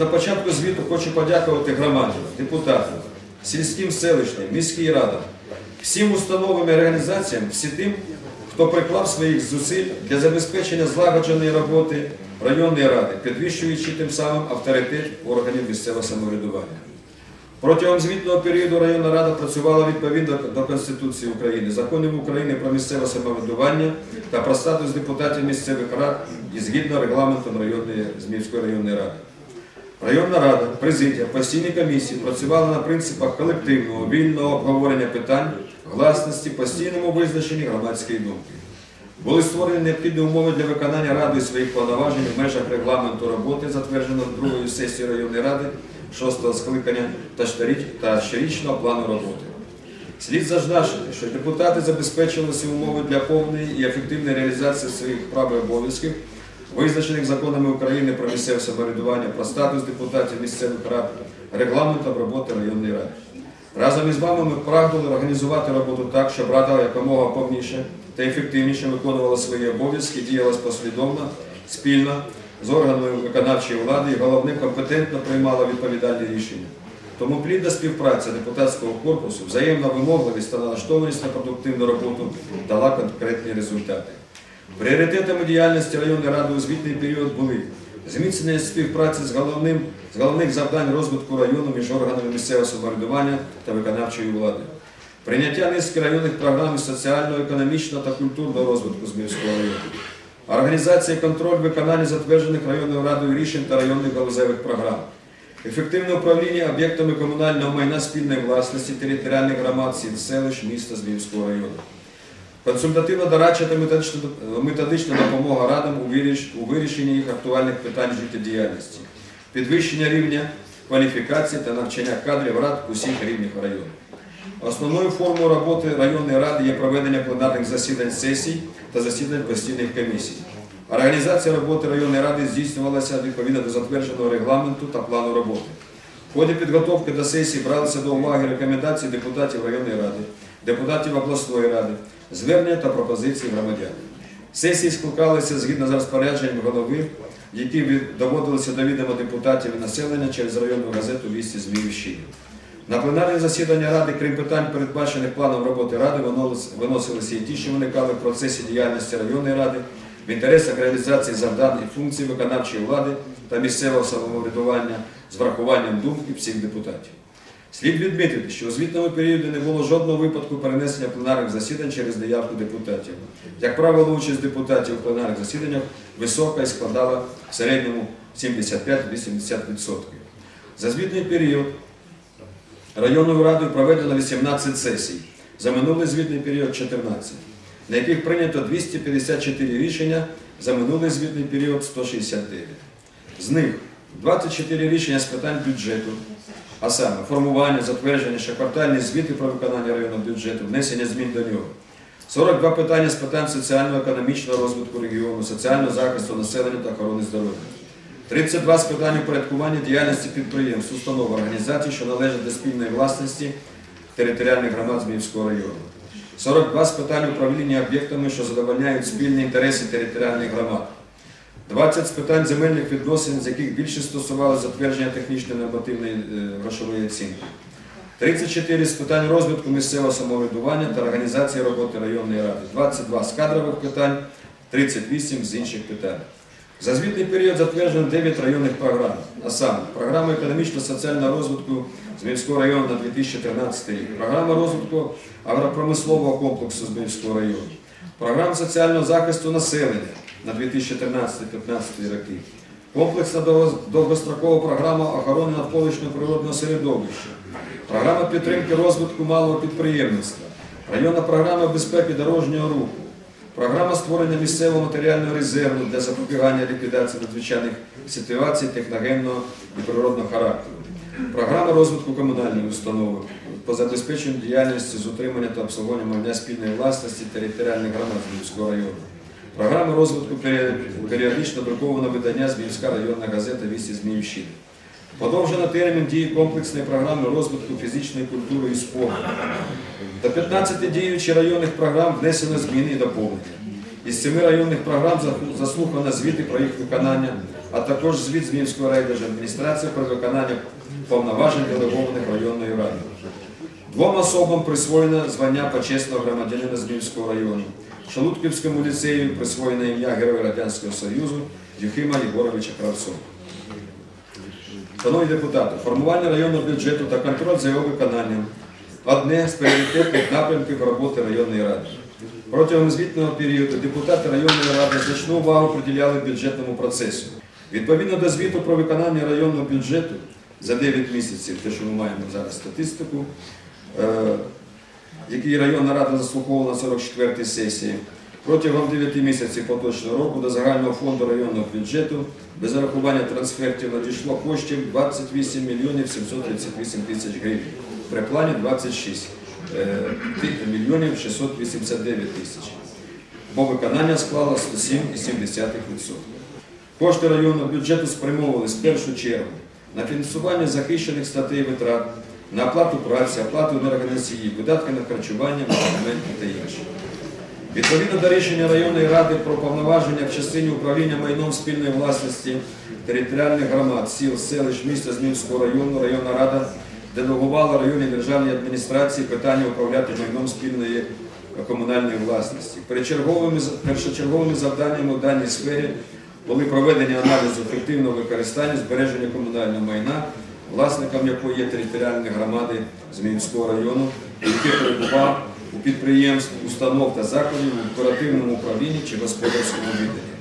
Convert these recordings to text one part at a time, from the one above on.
На початку звіту хочу подякувати громаді, депутатам, сільським селищним, міській радам, всім установам і організаціям, всі тим, хто приклав своїх зусиль для забезпечення злагодженої роботи районної ради, підвищуючи тим самим авторитет органів місцевого самоврядування. Протягом звітного періоду районна рада працювала відповідно до Конституції України, законів України про місцеве самоврядування та про статус депутатів місцевих рад і згідно регламентом районної Зміївської районної ради. Районна рада, президія, постійні комісії працювали на принципах колективного, вільного обговорення питань, гласності, постійному визначенні громадської думки. Були створені необхідні умови для виконання радою своїх повноважень в межах регламенту роботи, затвердженого другою сесією районної ради 6-го скликання та щорічного плану роботи. Слід зазначити, що депутати забезпечили всі умови для повної і ефективної реалізації своїх прав і обов'язків, визначених законами України про місцеве самоврядування, про статус депутатів місцевих рад, регламентом роботи районної ради. Разом із вами ми прагнули організувати роботу так, щоб рада якомога повніше та ефективніше виконувала свої обов'язки, діяла послідовно, спільно з органами виконавчої влади і головне компетентно приймала відповідальні рішення. Тому плідна співпраця депутатського корпусу, взаємна вимогливість та налаштованість на продуктивну роботу дала конкретні результати. Пріоритетами діяльності районної ради у звітний період були зміцнення співпраці з, головним, з головних завдань розвитку району між органами місцевого самоврядування та виконавчої влади, прийняття низки районних програм соціального, економічного та культурного розвитку Зміївського району, організація і контроль виконання затверджених районною радою рішень та районних галузевих програм, ефективне управління об'єктами комунального майна спільної власності територіальних громад сіл, селищ, міста Зміївського району. Консультативно дорадча та методична, методична допомога радам у вирішенні їх актуальних питань життєдіяльності, підвищення рівня кваліфікації та навчання кадрів рад усіх рівнях району. Основною формою роботи районної ради є проведення пленарних засідань сесій та засідань постійних комісій. Організація роботи районної ради здійснювалася відповідно до затвердженого регламенту та плану роботи. В ході підготовки до сесії бралися до уваги рекомендації депутатів районної ради, депутатів обласної ради, звернення та пропозиції громадян. Сесії скликалися згідно з розпорядженням голови, які доводилися до відома депутатів і населення через районну газету «Вісті Зміївщини». На пленарні засідання Ради, крім питань, передбачених планом роботи Ради, виносилися і ті, що виникали в процесі діяльності районної ради в інтересах реалізації завдань і функцій виконавчої влади та місцевого самоврядування з врахуванням думки всіх депутатів. Слід відмітити, що у звітному періоді не було жодного випадку перенесення пленарних засідань через неявку депутатів. Як правило, участь депутатів у пленарних засіданнях висока і складала в середньому 75-80%. За звітний період Районною радою проведено 18 сесій, за минулий звітний період 14, на яких прийнято 254 рішення, за минулий звітний період 169. З них 24 рішення з питань бюджету, а саме формування, затвердження, щоквартальні звіти про виконання районного бюджету, внесення змін до нього. 42 питання з питань соціально-економічного розвитку регіону, соціального захисту населення та охорони здоров'я. 32 з питань упорядкування діяльності підприємств, установ, організацій, що належать до спільної власності територіальних громад Зміївського району. 42 з питань управління об'єктами, що задовольняють спільні інтереси територіальних громад. 20 з питань земельних відносин, з яких більше стосувалося затвердження технічної нормативної е, грошової оцінки. 34 з питань розвитку місцевого самоврядування та організації роботи районної ради, 22 з кадрових питань, 38 з інших питань. За звітний період затверджено 9 районних програм, а саме програма економічно-соціального розвитку Зміївського району на 2013 рік, програма розвитку агропромислового комплексу Зміївського району, програма соціального захисту населення на 2013-2015 роки, комплексна довгострокова програма охорони навколишнього природного середовища, програма підтримки розвитку малого підприємництва, районна програма безпеки дорожнього руху, Програма створення місцевого матеріального резерву для запобігання ліквідації надзвичайних ситуацій техногенного і природного характеру. Програма розвитку комунальної установи по забезпеченню діяльності з утримання та обслуговування майна спільної власності територіальних громад Зміївського району. Програма розвитку періодично друкованого видання Зміївська районна газета «Вісті Зміївщини». Подовжено термін дії комплексної програми розвитку фізичної культури і спорту. До 15 діючих районних програм внесено зміни і доповнення. Із семи районних програм заслухано звіти про їх виконання, а також звіт Зміївської райдержадміністрації про виконання повноважень делегованих районної ради. Двом особам присвоєно звання почесного громадянина Зміївського району. Шалутківському ліцею присвоєно ім'я Героя Радянського Союзу Юхима Єгоровича Кравцова. Шановні депутати, формування районного бюджету та контроль за його виконанням одне з пріоритетних напрямків роботи районної ради. Протягом звітного періоду депутати районної ради значну увагу приділяли бюджетному процесу. Відповідно до звіту про виконання районного бюджету за 9 місяців, те, що ми маємо зараз статистику, е, який районна рада заслуховувала на 44-й сесії, протягом 9 місяців поточного року до загального фонду районного бюджету без зарахування трансфертів надійшло коштів 28 мільйонів 738 тисяч гривень. При плані 26 е, мільйонів 689 тисяч. Бо виконання склало 107,7%. Кошти районного бюджету спрямовувались в першу чергу на фінансування захищених статей витрат, на оплату праці, оплату енергоносії, видатки на харчування, медикаменти та інше. Відповідно до рішення районної ради про повноваження в частині управління майном спільної власності територіальних громад, сіл, селищ, міста Зміївського району, районна рада делегувала районній державній адміністрації питання управляти майном спільної комунальної власності. Першочерговими завданнями у даній сфері були проведення аналізу ефективного використання збереження комунального майна, власником якої є територіальні громади Зміївського району, які перебував у підприємств, установ та закладів у оперативному управлінні чи господарському відданні.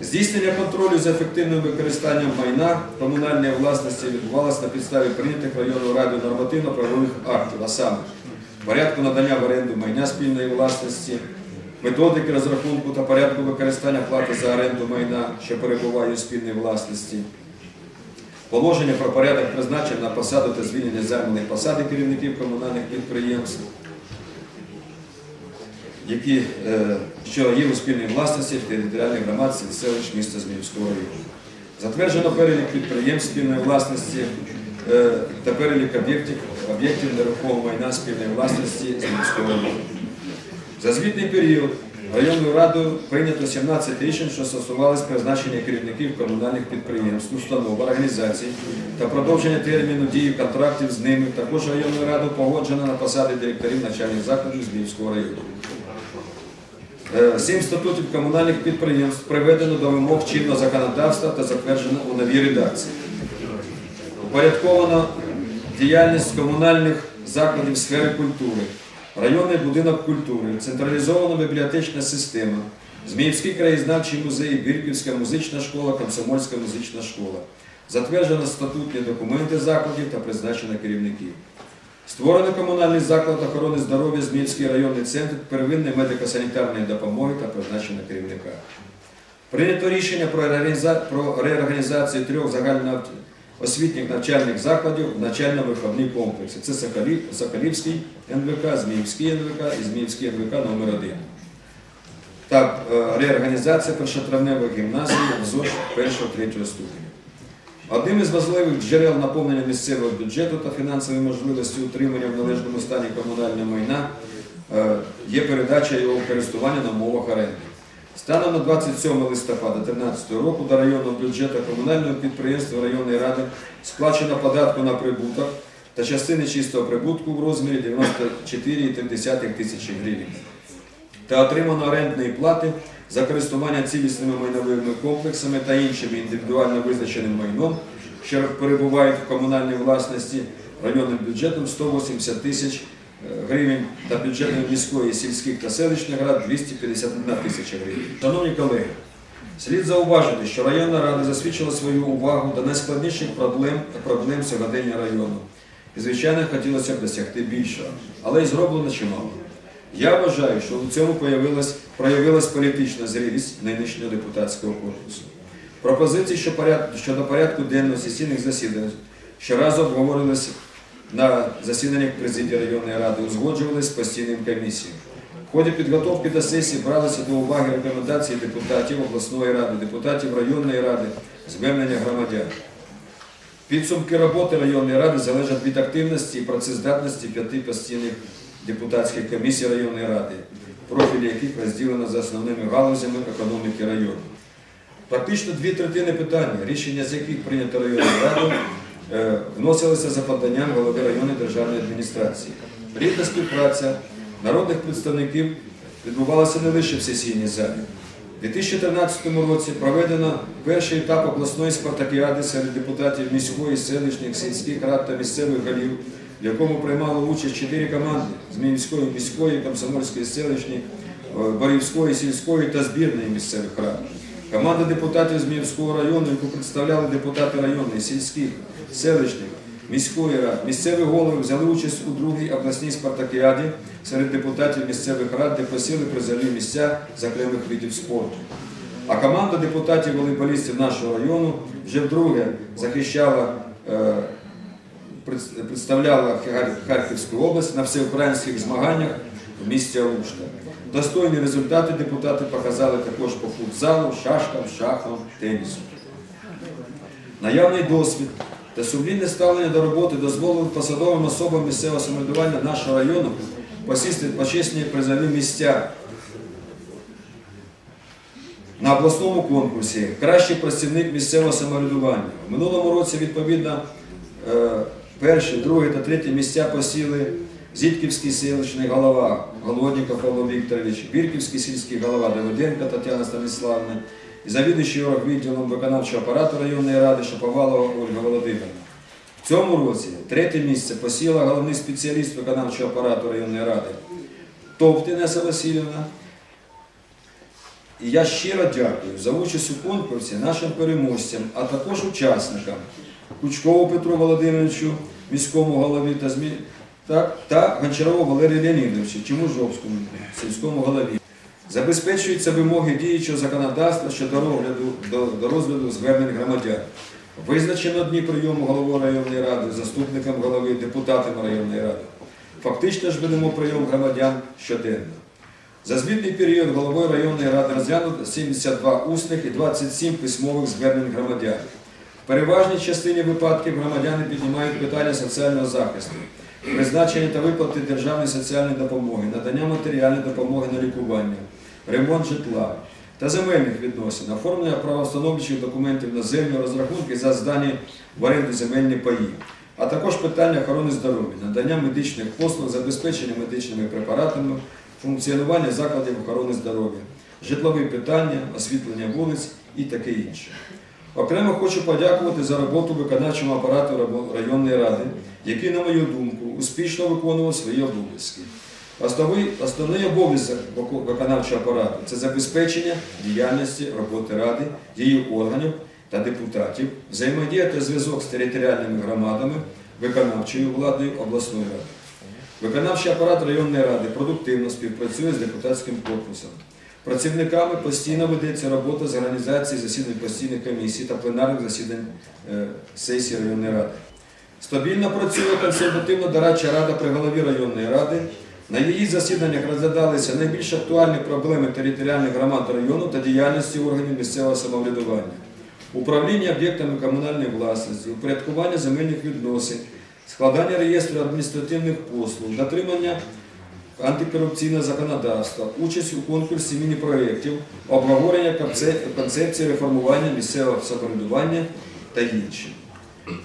Здійснення контролю за ефективним використанням майна комунальної власності відбувалося на підставі прийнятих районною радою нормативно-правових актів, а саме порядку надання в оренду майна спільної власності, методики розрахунку та порядку використання плати за оренду майна, що перебуває у спільній власності, положення про порядок призначення на посаду та звільнення займаної посади керівників комунальних підприємств, які, е, що є у спільній власності територіальних громад селищ міста Зміївського району. Затверджено перелік підприємств спільної власності е, та перелік об'єктів, об'єктів нерухомого майна спільної власності Зміївського району. За звітний період районною радою прийнято 17 рішень, що стосувалися призначення керівників комунальних підприємств, установ, організацій та продовження терміну дії контрактів з ними. Також районною радою погоджено на посади директорів начальних закладів Зміївського району. Е, Сім статутів комунальних підприємств приведено до вимог чинного законодавства та затверджено у новій редакції. Упорядковано діяльність комунальних закладів сфери культури, районний будинок культури, централізована бібліотечна система, Зміївський краєзнавчий музей, Бірківська музична школа, Комсомольська музична школа. Затверджено статутні документи закладів та призначено керівників. Створений комунальний заклад охорони здоров'я Зміївський районний центр первинної медико-санітарної допомоги та призначено керівника. Прийнято рішення про, реорганізацію трьох загальноосвітніх навчальних закладів в навчально-виховні комплекси. Це Соколів, Соколівський НВК, Зміївський НВК і Зміївський НВК номер 1 та е, реорганізація першотравневої гімназії в ЗОЖ 1-3 ступеня. Одним із важливих джерел наповнення місцевого бюджету та фінансової можливості утримання в належному стані комунального майна е, є передача його користування на умовах оренди. Станом на 27 листопада 2013 року до районного бюджету комунального підприємства районної ради сплачено податку на прибуток та частини чистого прибутку в розмірі 94,3 тисячі гривень та отримано орендної плати за користування цілісними майновими комплексами та іншим індивідуально визначеним майном, що перебувають в комунальній власності районним бюджетом 180 тисяч е, гривень та бюджетом міської, сільських та селищних рад 251 тисяча гривень. Шановні колеги, слід зауважити, що районна рада засвідчила свою увагу до найскладніших проблем, проблем сьогодення району. І, звичайно, хотілося б досягти більшого, але й зроблено чимало. Я вважаю, що у цьому проявилась політична зрілість нинішнього депутатського корпусу. Пропозиції щодо порядку денного сесійних засідань щоразу обговорювалися на засіданнях президії районної ради, узгоджувалися з постійним комісією. В ході підготовки до сесії бралися до уваги рекомендації депутатів обласної ради, депутатів районної ради, звернення громадян. Підсумки роботи районної ради залежать від активності і працездатності п'яти постійних депутатських комісій районної ради, профілі яких розділено за основними галузями економіки району. Практично дві третини питань, рішення з яких прийнято районною радою, вносилися за поданням голови районної державної адміністрації. Плідна співпраця народних представників відбувалася не лише в сесійній залі. У 2013 році проведено перший етап обласної спартакіади серед депутатів міської, селищних, сільських рад та місцевих голів, в якому приймало участь чотири команди з Мінської міської, Комсомольської селищної, е, Борівської сільської та збірної місцевих рад. Команда депутатів з Міївського району, яку представляли депутати районних, сільських, селищних, міської рад, місцеві голови взяли участь у другій обласній спартакіаді серед депутатів місцевих рад, де посіли призові місця з окремих видів спорту. А команда депутатів-волейболістів нашого району вже вдруге захищала, е, представляла Харківську область на всеукраїнських змаганнях в місті Алушта. Достойні результати депутати показали також по футзалу, шашкам, шахам, тенісу. Наявний досвід та сумлінне ставлення до роботи дозволили посадовим особам місцевого самоврядування нашого району посісти почесні призові місця на обласному конкурсі Кращий працівник місцевого самоврядування. У минулому році, відповідно, е, перші, друге та третє місця посіли Зітківський селищний голова Голодніков Павло Вікторович, Бірківський сільський голова Давиденко Тетяна Станіславна завідуючий відділом виконавчого апарату районної ради Шаповалова Ольга Володимирівна. В цьому році третє місце посіла головний спеціаліст виконавчого апарату районної ради Товт Інеса Васильівна. І я щиро дякую за участь у конкурсі нашим переможцям, а також учасникам Кучкову Петру Володимировичу, міському голові та ЗМІ, так, та Гончарову Валерію Леонідовичу, Чемужовському сільському голові. Забезпечуються вимоги діючого законодавства щодо розгляду, до, до розгляду звернень громадян. Визначено дні прийому голови районної ради, заступником голови, депутатами районної ради. Фактично ж ведемо прийом громадян щоденно. За звітний період головою районної ради розглянуто 72 усних і 27 письмових звернень громадян. В переважній частині випадків громадяни піднімають питання соціального захисту, призначення та виплати державної соціальної допомоги, надання матеріальної допомоги на лікування, ремонт житла та земельних відносин, оформлення правовстановчих документів на землю, розрахунки за здані в оренду земельні паї, а також питання охорони здоров'я, надання медичних послуг, забезпечення медичними препаратами, функціонування закладів охорони здоров'я, житлові питання, освітлення вулиць і таке інше. Окремо хочу подякувати за роботу виконавчому апарату районної ради, який, на мою думку, успішно виконував свої обов'язки. Основний, обов'язок виконавчого апарату це забезпечення діяльності роботи ради, її органів та депутатів, взаємодія та зв'язок з територіальними громадами, виконавчою владою обласної ради. Виконавчий апарат районної ради продуктивно співпрацює з депутатським корпусом. Працівниками постійно ведеться робота з організації засідань постійних комісій та пленарних засідань е, сесії районної ради. Стабільно працює консультативно дорадча рада при голові районної ради. На її засіданнях розглядалися найбільш актуальні проблеми територіальних громад району та діяльності органів місцевого самоврядування, управління об'єктами комунальної власності, упорядкування земельних відносин, складання реєстру адміністративних послуг, дотримання антикорупційного законодавства, участь у конкурсі міні-проєктів, обговорення концепції реформування місцевого самоврядування та інші.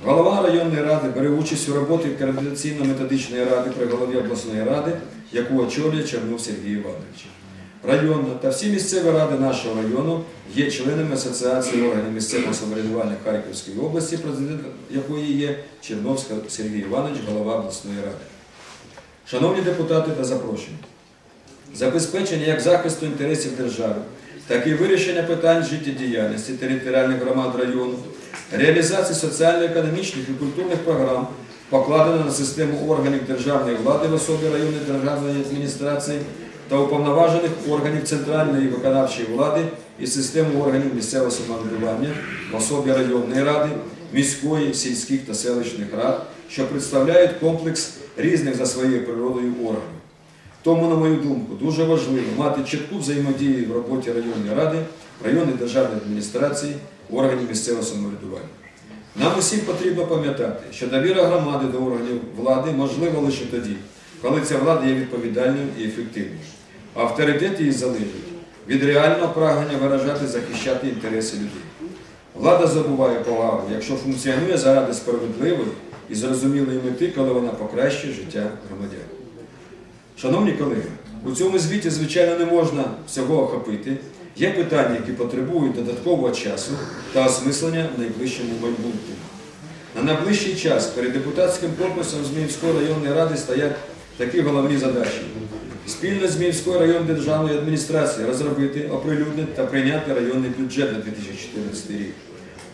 Голова районної ради бере участь у роботі координаційно-методичної ради при голові обласної ради, яку очолює Чернов Сергій Іванович. Районна та всі місцеві ради нашого району є членами Асоціації органів місцевого самоврядування Харківської області, президент якої є Черновська Сергій Іванович, голова обласної ради. Шановні депутати та запрошені, забезпечення як захисту інтересів держави, так і вирішення питань життєдіяльності територіальних громад району, реалізації соціально-економічних і культурних програм покладено на систему органів державної влади в особі районної державної адміністрації та уповноважених органів центральної виконавчої влади і систему органів місцевого самоврядування в особі районної ради, міської, сільських та селищних рад, що представляють комплекс різних за своєю природою органів. Тому, на мою думку, дуже важливо мати чітку взаємодію в роботі районної ради, районної державної адміністрації, органів місцевого самоврядування. Нам усім потрібно пам'ятати, що довіра громади до органів влади можлива лише тоді, коли ця влада є відповідальною і ефективною. Авторитет її залежить від реального прагнення виражати, захищати інтереси людей. Влада забуває повагу, якщо функціонує заради справедливої і зрозумілої мети, коли вона покращує життя громадян. Шановні колеги, у цьому звіті, звичайно, не можна всього охопити. Є питання, які потребують додаткового часу та осмислення в найближчому майбутньому. На найближчий час перед депутатським корпусом Зміївської районної ради стоять такі головні задачі. Спільно з Зміївською районною державною адміністрацією розробити, оприлюднити та прийняти районний бюджет на 2014 рік.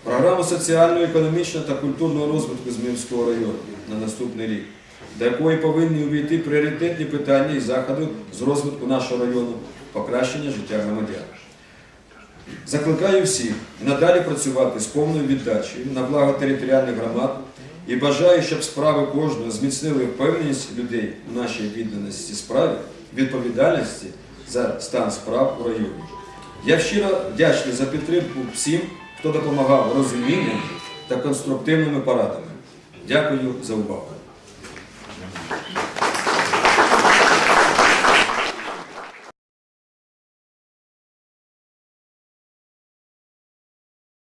Програму соціального, економічного та культурного розвитку Зміївського району на наступний рік, до якої повинні увійти пріоритетні питання і заходи з розвитку нашого району, покращення життя громадян. Закликаю всіх надалі працювати з повною віддачею на благо територіальних громад і бажаю, щоб справи кожного зміцнили впевненість людей у нашій відданості справі, відповідальності за стан справ у районі. Я щиро вдячний за підтримку всім, хто допомагав розумінням та конструктивними порадами. Дякую за увагу.